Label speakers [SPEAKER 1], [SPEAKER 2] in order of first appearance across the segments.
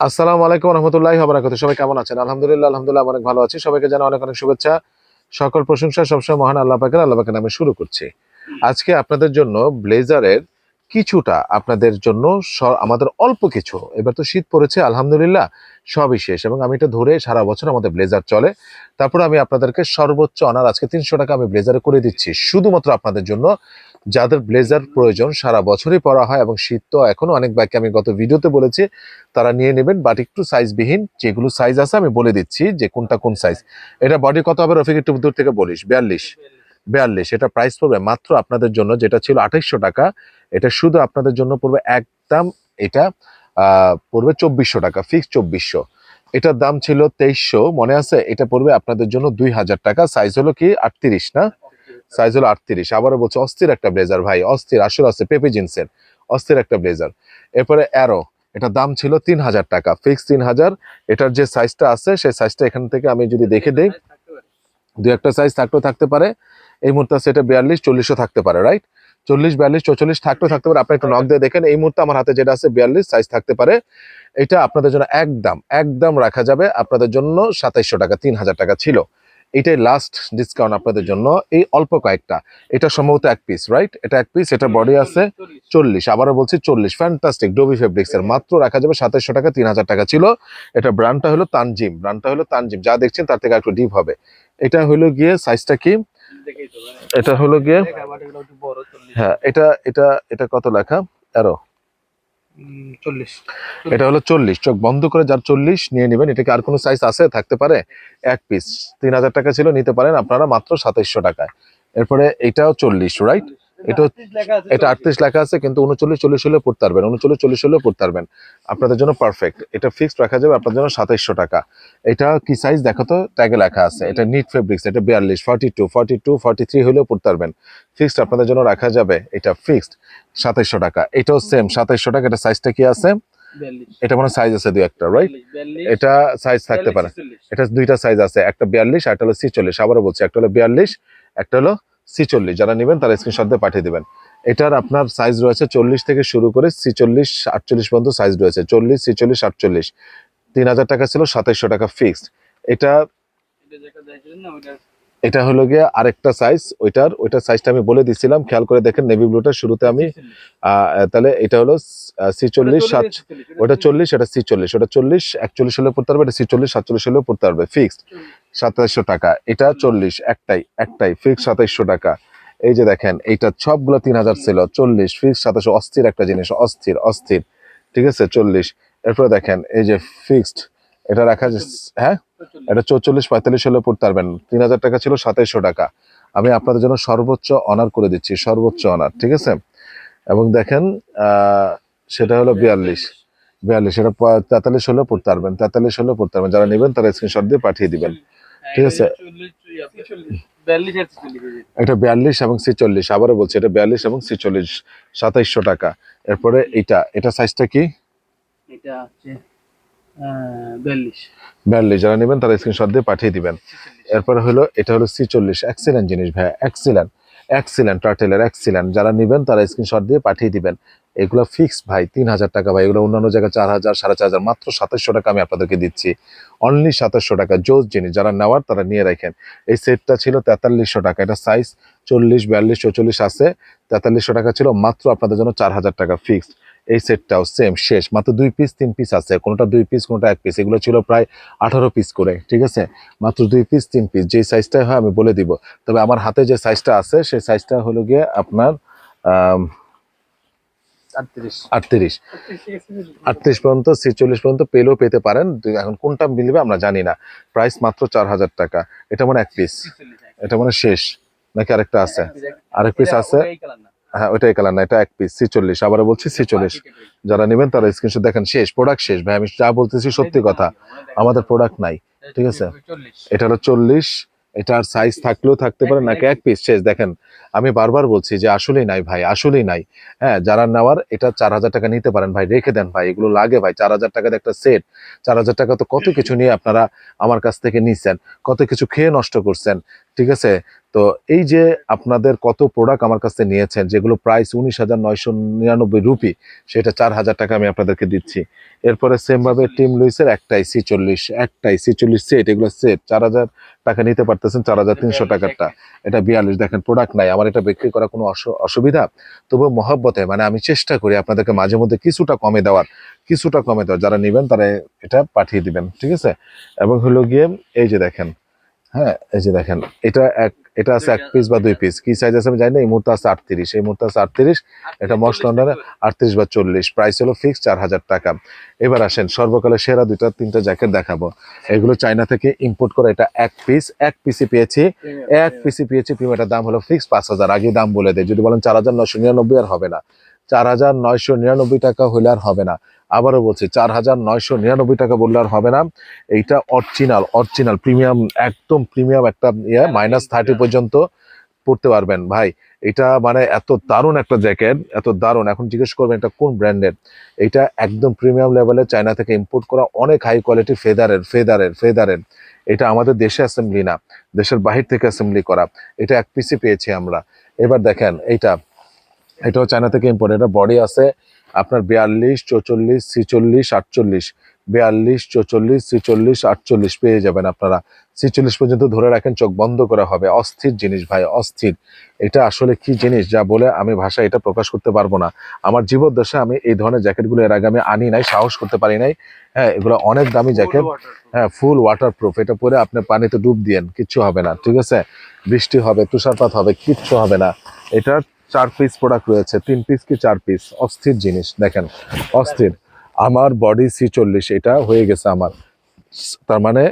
[SPEAKER 1] আসসালামু আলাইকুম রহমতুল্লাহ আবরাকাত সবাই কেমন আছেন? আলহামদুলিল্লাহ আলহামদুলিল্লাহ, অনেক ভালো আছি। সবাইকে জানা অনেক অনেক শুভেচ্ছা। সকল প্রশংসা সবসময় মহান আল্লাহ পাকের আল্লাহ পাকের নামে শুরু করছি। আজকে আপনাদের জন্য ব্লেজারের কিছুটা আপনাদের জন্য আমাদের অল্প কিছু। এবার তো শীত পড়েছে, আলহামদুলিল্লাহ, সবই শেষ। এবং আমি এটা ধরে সারা বছর আমাদের ব্লেজার চলে। তারপর আমি আপনাদেরকে সর্বোচ্চ অনার আজকে তিনশো টাকা আমি ব্লেজারে করে দিচ্ছি। শুধুমাত্র আপনাদের জন্য, যাদের ব্লেজার প্রয়োজন সারা বছরই পরা হয় এবং শীত তো এখনও অনেক বাকি, আমি গত ভিডিওতে বলেছি, তারা নিয়ে নেবেন বাট একটু সাইজবিহীন যেগুলো সাইজ আছে আমি বলে দিচ্ছি যে কোনটা কোন সাইজ এটা বডি কত হবে রফিক, একটু দূর থেকে বলিস, বিয়াল্লিশ। বিয়াল্লিশ, এটা প্রাইস পড়বে মাত্র আপনাদের জন্য, যেটা ছিল আঠাইশশো টাকা। এটা শুধু আপনাদের জন্য পড়বে একদম, এটা পড়বে চব্বিশশো টাকা ফিক্স চব্বিশশো। এটার দাম ছিল তেইশশো, মনে আছে? এটা পড়বে আপনাদের জন্য দুই হাজার টাকা সাইজ হলো কি? আটত্রিশ, না? সাইজ হলো আটত্রিশ। আবারও বলছে, অস্থির একটা ব্লেজার ভাই, অস্থির, আসলে আছে, পেপে জিন্সের, অস্থির একটা ব্লেজার এরপরে অ্যারো এটা দাম ছিল তিন হাজার টাকা ফিক্স তিন হাজার। এটার যে সাইজটা আছে, সেই সাইজটা এখান থেকে আমি যদি দেখে দিই দু একটা সাইজ থাকতেও থাকতে পারে। এই মুহূর্তে এটা বিয়াল্লিশ, চল্লিশও থাকতে পারে রাইট চল্লিশ, বিয়াল্লিশ, চৌচল্লিশ থাকতেও থাকতে পারে। আপনি একটু নক দিয়ে দেখেন, এই মুহূর্তে আমার হাতে যেটা আছে বিয়াল্লিশ সাইজ থাকতে পারে। এটা আপনাদের জন্য একদম একদম রাখা যাবে। আপনাদের জন্য সাতাইশশো টাকা, তিন হাজার টাকা ছিল। এটাই লাস্ট ডিসকাউন্ট আপনাদের জন্য। এই অল্প কয়েকটা। এটা সম্ভবত এক পিস রাইট এটা এক পিস এটা বডি আছে চল্লিশ আবারও বলছি চল্লিশ। ফ্যান্টাস্টিক ডোবি ফেব্রিক্স এর। মাত্র রাখা যাবে সাতাইশশো টাকা তিন হাজার টাকা ছিল। এটা ব্র্যান্ডটা হলো তানজিম। ব্র্যান্ডটা হলো তানজিম। যা দেখছেন তার থেকে একটু ডিপ হবে। এটা হলো গিয়ে সাইজটা কি? এটা হলো গিয়ে হ্যাঁ এটা এটা এটা কত লেখা? এরো
[SPEAKER 2] চল্লিশ।
[SPEAKER 1] এটা হলো চল্লিশ। চোখ বন্ধ করে যার চল্লিশ নিয়ে নেবেন। এটা কি আর কোনো সাইজ আছে? থাকতে পারে এক পিস তিন হাজার টাকা ছিল, নিতে পারেন আপনারা মাত্র সাতাইশশো টাকায়। এরপরে এটাও চল্লিশ রাইট এটা এটা আটত্রিশ লেখা আছে কিন্তু উনচল্লিশ চল্লিশ হলেও পড়তে পারবেন উনচল্লিশ চল্লিশ হলেও পড়তে পারবেন। আপনাদের জন্য পারফেক্ট এটা ফিক্সড রাখা যাবে আপনাদের জন্য সাতাইশশো টাকা। এটা কি সাইজ দেখো তো ট্যাগে লেখা আছে। এটা নিট ফেব্রিক্স এটা বিয়াল্লিশ forty two forty two forty three হলেও পড়তে পারবেন। ফিক্সড আপনাদের জন্য রাখা যাবে এটা ফিক্সড সাতাইশশো টাকা। এটাও সেম সাতাইশশো টাকা। এটা সাইজটা কি আছে? এটা মনে সাইজ আছে দুই একটা রাইট এটা সাইজ থাকতে পারে। এটা দুইটা সাইজ আছে একটা বিয়াল্লিশ একটা হলো ছিচল্লিশ। আবারও বলছি একটা হলো বিয়াল্লিশ একটা হলো ছিচল্লিশ যারা নেবেন তারা স্ক্রিনশট দিয়ে পাঠিয়ে দেবেন। এটার আপনার সাইজ রয়েছে চল্লিশ থেকে শুরু করে ছিচল্লিশ আটচল্লিশ পর্যন্ত সাইজ রয়েছে। চল্লিশ ছিচল্লিশ আটচল্লিশ। তিন হাজার টাকা ছিল সাতাইশশো টাকা ফিক্সড এটা এটা হলো গিয়ে আরেকটা সাইজ ওইটার ওইটার সাইজটা আমি বলে দিছিলাম। খেয়াল করে দেখেন নেভি ব্লুটা শুরুতে আমি তাহলে এটা হলো ছিচল্লিশ সাত ওটা চল্লিশ এটা ছিচল্লিশ ওটা চল্লিশ একচল্লিশ হলে পড়তে পারবে এটা ছিচল্লিশ সাতচল্লিশ হলেও পড়তে পারবে ফিক্সড সাতাইশশো টাকা। এটা চল্লিশ, একটাই একটাই ফিক্স সাতাইশশো টাকা। এই যে দেখেন, এইটা সবগুলো তিন হাজার ছিল, চল্লিশ ফিক্স সাতাশো অস্থির একটা জিনিস, অস্থির অস্থির। ঠিক আছে, চল্লিশ। এরপরে দেখেন, এই যে ফিক্সড এটা রাখা হ্যাঁ? এটা চৌচল্লিশ, পঁয়তাল্লিশ হলে পড়তে পারবেন। তিন হাজার টাকা ছিল সাতাইশশো টাকা। আমি আপনাদের জন্য সর্বোচ্চ অনার করে দিচ্ছি, সর্বোচ্চ অনার ঠিক আছে? এবং দেখেন সেটা হলো বিয়াল্লিশ। বিয়াল্লিশ, এটা তেতাল্লিশ হলেও পড়তে পারবেন, তেতাল্লিশ হলেও পড়তে পারবেন। যারা নেবেন, তারা স্ক্রিনশট দিয়ে পাঠিয়ে দিবেন। ঠিক আছে। এটা বিয়াল্লিশ এবং ছিচল্লিশ আবারও বলছি এটা বিয়াল্লিশ এবং ছিচল্লিশ সাতাইশশো টাকা। এরপরে এটা এটা সাইজটা কি?
[SPEAKER 2] এটা হচ্ছে বিয়াল্লিশ।
[SPEAKER 1] বিয়াল্লিশ যারা নেবেন তারা স্ক্রিনশট দিয়ে পাঠিয়ে দিবেন। এরপরে হলো এটা হলো ছিচল্লিশ এক্সিলেন্ট জিনিস ভাই এক্সিলেন্ট এক্সিলেন্ট টার্টেলের এক্সিলেন্ট যারা নেবেন তারা স্ক্রিনশট দিয়ে পাঠিয়ে দিবেন। এগুলো ফিক্স ভাই, তিন হাজার টাকা ভাই। এগুলো অন্যান্য জায়গায় চার হাজার, সাড়ে চার হাজার, মাত্র সাতাশশো টাকা আমি আপনাদেরকে দিচ্ছি। অনলি সাতাশশো টাকা, জোস জিনিস যারা নেওয়ার তারা নিয়ে রাখেন। এই সেটটা ছিল তেতাল্লিশশো টাকা। এটা সাইজ চল্লিশ, বিয়াল্লিশ, চৌচল্লিশ আছে। তেতাল্লিশশো টাকা ছিল, মাত্র আপনাদের জন্য চার হাজার টাকা ফিক্সড এই সেটটাও সেম শেষ। মাত্র দুই পিস তিন পিস আছে। কোনোটা দুই পিস কোনোটা এক পিস এগুলো ছিল প্রায় আঠারো পিস করে, ঠিক আছে? মাত্র দুই পিস তিন পিস যেই সাইজটাই হয় আমি বলে দিব। তবে আমার হাতে যে সাইজটা আছে, সেই সাইজটা হলো গিয়ে আপনার
[SPEAKER 2] আটত্রিশ।
[SPEAKER 1] আটত্রিশ। পর্যন্ত ছেচল্লিশ পর্যন্ত পেলেও পেতে পারেন। এখন কোনটা মিলবে আমরা জানি না। প্রাইস মাত্র চার হাজার টাকা। এটা মানে এক পিস। এটা মানে শেষ। নাকি আরেকটা আছে? আরেক পিস আছে? হ্যাঁ ওইটাই কালার না। এটা এক পিস ছিচল্লিশ। আবার বলছি ছিচল্লিশ। যারা নেবেন তারা স্ক্রিনশট দেখেন শেষ। প্রোডাক্ট শেষ। ভাই আমি যা বলতেছি সত্যি কথা। আমাদের প্রোডাক্ট নাই। ঠিক আছে। এটা হলো চল্লিশ। এটার সাইজ থাকলেও থাকতে পারে নাকি এক পিস শেষ দেখেন আমি বারবার বলছি যে আসলেই নাই ভাই আসলেই নাই। হ্যাঁ যারা নেওয়ার এটা চার হাজার টাকা নিতে পারেন ভাই রেখে দেন ভাই এগুলো লাগে ভাই। চার হাজার টাকার একটা সেট চার হাজার টাকা তো কত কিছু নিয়ে আপনারা আমার কাছ থেকে নিচ্ছেন কত কিছু খেয়ে নষ্ট করছেন ঠিক আছে? তো এই যে আপনাদের কত প্রোডাক্ট আমার কাছে নিয়েছেন যেগুলো প্রাইস উনিশ হাজার নয়শো নিরানব্বই রুপি সেটা চার হাজার টাকা আমি আপনাদেরকে দিচ্ছি। এরপরে সেম ভাবে টিম লুইসের একটাই সি চল্লিশ একটাই সি চল্লিশ সেট এগুলো সেট চার হাজার টাকা নিতে পারতেছেন চার হাজার তিনশো টাকারটা। এটা বিয়াল্লিশ দেখেন প্রোডাক্ট নাই আমার এটা বিক্রি করা কোনো অসু- অসুবিধা? তবু মহব্বতে মানে আমি চেষ্টা করি আপনাদেরকে মাঝে মধ্যে কিছুটা কমে দেওয়ার কিছুটা কমে দেওয়ার যারা নেবেন তারা এটা পাঠিয়ে দিবেন ঠিক আছে? এবং হলো গিয়ে এই যে দেখেন হ্যাঁ এই যে দেখেন এটা এক এটা আছে এক পিস বা দুই পিস কি সাইজ আছে আমি জানি না এই মুহূর্তে আছে আটত্রিশ। এই মুহূর্তে আছে আটত্রিশ এটা মোস্ট লন্ডনে আটত্রিশ বা চল্লিশ। প্রাইস হলো ফিক্স চার হাজার টাকা। এবার আসেন সর্বকালে সেরা দুইটা তিনটা জ্যাকেট দেখাবো। এগুলো চায়না থেকে ইম্পোর্ট করা এটা এক পিস এক পিসি পেয়েছি। এক পিসি পেয়েছি প্রিমিয়ারটার দাম হলো ফিক্স পাঁচ হাজার। আগে দাম বলে দেয় যদি বলেন চার হাজার নশো নিরানব্বই আর হবে না। চার হাজার নয়শো নিরানব্বই টাকা হলে আর হবে না। আবারও বলছি, চার হাজার নয়শো নিরানব্বই টাকা বললে আর হবে না। এইটা অরিজিনাল অরিজিনাল প্রিমিয়াম একদম প্রিমিয়াম একটা ইয়ে মাইনাস থার্টি পর্যন্ত পড়তে পারবেন। ভাই, এটা মানে এত দারুণ একটা জ্যাকেট এত দারুণ। এখন জিজ্ঞেস করবেন, এটা কোন ব্র্যান্ডের? এটা একদম প্রিমিয়াম লেভেলে চায়না থেকে ইম্পোর্ট করা অনেক হাই কোয়ালিটি ফেদারের ফেদারের ফেদারের এটা আমাদের দেশে অ্যাসেম্বলি না, দেশের বাহির থেকে অ্যাসেম্বলি করা। এটা এক পিসি পেয়েছি আমরা। এবার দেখেন, এইটা এটাও চায়না থেকে ইম্পোর্ট এটা বডি আছে আপনার বিয়াল্লিশ চৌচল্লিশ ছিচল্লিশ আটচল্লিশ। বিয়াল্লিশ চৌচল্লিশ ছিচল্লিশ আটচল্লিশ পেয়ে যাবেন আপনারা। ছিচল্লিশ পর্যন্ত ধরে রাখেন চোখ বন্ধ করা হবে। অস্থির জিনিস ভাই অস্থির। এটা আসলে কি জিনিস? যা বলে আমি ভাষা এটা প্রকাশ করতে পারব না। আমার জীবদ্দশায় আমি এই ধরনের জ্যাকেটগুলো এর আগে আমি আনি নাই সাহস করতে পারি নাই। হ্যাঁ এগুলো অনেক দামি জ্যাকেট। হ্যাঁ ফুল ওয়াটার প্রুফ এটা পরে আপনি পানিতে ডুব দিয়েন কিচ্ছু হবে না ঠিক আছে? বৃষ্টি হবে তুষারপাত হবে কিচ্ছু হবে না। এটার চার পিস প্রোডাক্ট রয়েছে, তিন পিস কি চার পিস অস্থির জিনিস, দেখেন, অস্থির। আমার বডি সি চল্লিশ এটা হয়ে গেছে আমার। তার মানে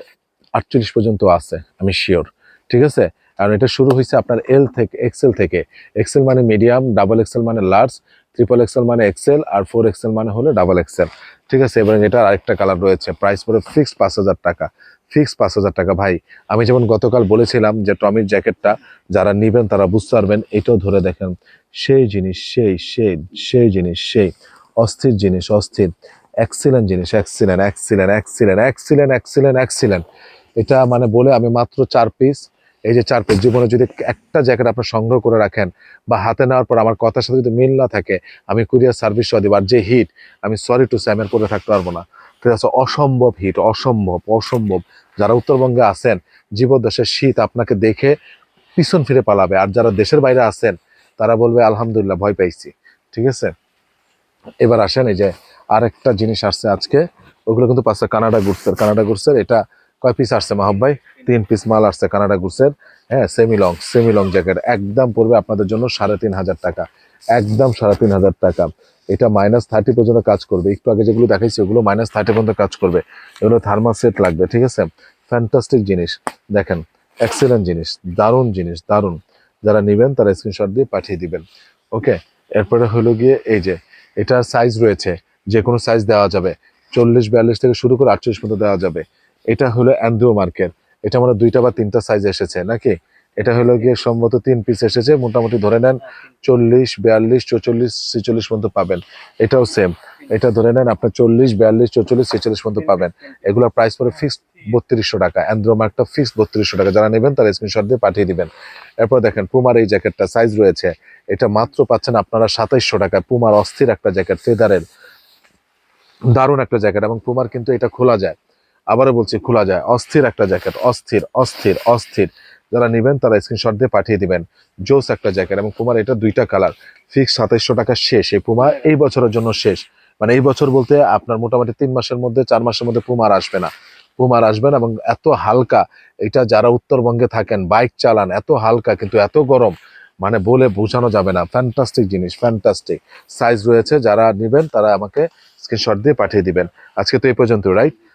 [SPEAKER 1] আটচল্লিশ পর্যন্ত আছে, আমি শিওর ঠিক আছে? কারণ এটা শুরু হয়েছে আপনার এল থেকে এক্সেল থেকে। এক্সেল মানে মিডিয়াম ডাবল এক্সেল মানে লার্জ ট্রিপল এক্সেল মানে এক্সেল আর ফোর এক্সেল মানে হলো ডাবল এক্সেল ঠিক আছে, এবং এটার আরেকটা কালার রয়েছে। প্রাইস পড়ে ফিক্সড পাঁচ হাজার টাকা। ফিক্সড পাঁচ হাজার টাকা, ভাই, আমি যেমন গতকাল বলেছিলাম যে টমির জ্যাকেটটা যারা নিবেন তারা বুঝতে পারবেন, এটাও ধরে দেখেন, সেই জিনিস, সেই সেই সেই জিনিস, সেই, অস্থির জিনিস, অস্থির। এক্সিলেন্ট জিনিস excellent excellent excellent excellent excellent excellent এটা মানে বলে আমি মাত্র চার পিস এই যে চার পিস জীবনে যদি একটা জ্যাকেট আপনার সংগ্রহ করে রাখেন বা হাতে নেওয়ার পর আমার কথার সাথে যদি মিল না থাকে, আমি কুরিয়ার সার্ভিস দিব। আর যে হিট, আমি সরি টু স্যামের করে থাকতে পারব না। ঠিক আছে, অসম্ভব হিট, অসম্ভব অসম্ভব। যারা উত্তরবঙ্গে আছেন জীবদ্দশার শীত আপনাকে দেখে পিছন ফিরে পালাবে। আর যারা দেশের বাইরে আছেন, তারা বলবে, আলহামদুলিল্লাহ, ভয় পাইছি। ঠিক আছে? এবার আসেন, এই যে আরেকটা জিনিস আসছে আজকে। ওগুলো কিন্তু পাচ্ছে কানাডা গুডসের। কানাডা গুডসের এটা কয় পিস আসছে মাহব ভাই? তিন পিস মাল আসছে কানাডা গুসের হ্যাঁ semi long semi long jacket একদম পড়বে আপনাদের জন্য সাড়ে তিন হাজার টাকা। একদম সাড়ে তিন হাজার টাকা। এটা মাইনাস থার্টি পর্যন্ত কাজ করবে। একটু আগে যেগুলো দেখাইছি, ওগুলো মাইনাস থার্টি পর্যন্ত কাজ করবে। এগুলো থার্মাল সেট লাগবে, ঠিক আছে? ফ্যান্টাস্টিক জিনিস। দেখেন এক্সেলেন্ট জিনিস। দারুণ জিনিস, দারুণ। যারা নেবেন, তারা স্ক্রিনশট দিয়ে পাঠিয়ে দিবেন। ওকে এরপরে হলো গিয়ে এই যে, এটার সাইজ রয়েছে। যে কোনো সাইজ দেওয়া যাবে। চল্লিশ, বিয়াল্লিশ থেকে শুরু করে আটচল্লিশ পর্যন্ত দেওয়া যাবে। এটা হলো অ্যান্ড্রো মার্কের এটা মানে দুইটা বা তিনটা সাইজ এসেছে, নাকি? এটা হলো গিয়ে সম্ভবত তিন পিস এসেছে, মোটামুটি ধরে নেন চল্লিশ, বিয়াল্লিশ, চৌচল্লিশ, ছেচল্লিশ পর্যন্ত পাবেন। এটাও সেম এটা ধরে নেন আপনার চল্লিশ, বিয়াল্লিশ, চৌচল্লিশ, ছেচল্লিশ পর্যন্ত পাবেন। এগুলোর প্রাইস পরে ফিক্সড বত্রিশশো টাকা। অ্যান্ড্রো মার্কটা ফিক্সড বত্রিশশো টাকা। যারা নেবেন তারা স্ক্রিনশট দিয়ে পাঠিয়ে দিবেন। এরপর দেখেন পুমার এই জ্যাকেটটা সাইজ রয়েছে। এটা মাত্র পাচ্ছেন আপনারা সাতাইশশো টাকায়। পুমার অস্থির একটা জ্যাকেট ফেদারের দারুণ একটা জ্যাকেট এবং পুমার কিন্তু এটা খোলা যায়। আবারও বলছি, খোলা যায়। অস্থির একটা জ্যাকেট। অস্থির অস্থির অস্থির। যারা নেবেন, তারা স্ক্রিনশট দিয়ে পাঠিয়ে দিবেন। জোস একটা জ্যাকেট এবং পুমার এটা দুইটা কালার ফিক্স সাতাইশশো টাকা শেষ। এই পুমা এই বছরের জন্য শেষ। মানে এই বছর বলতে আপনার মোটামুটি তিন মাসের মধ্যে, চার মাসের মধ্যে পুমার আসবে না। পুমার আসবেন এবং এত হালকা, এটা যারা উত্তরবঙ্গে থাকেন বাইক চালান, এত হালকা কিন্তু এত গরম মানে বলে বোঝানো যাবে না। ফ্যান্টাস্টিক জিনিস ফ্যান্টাস্টিক সাইজ রয়েছে, যারা নেবেন, তারা আমাকে স্ক্রিনশট দিয়ে পাঠিয়ে দিবেন। আজকে তো এই পর্যন্ত রাইট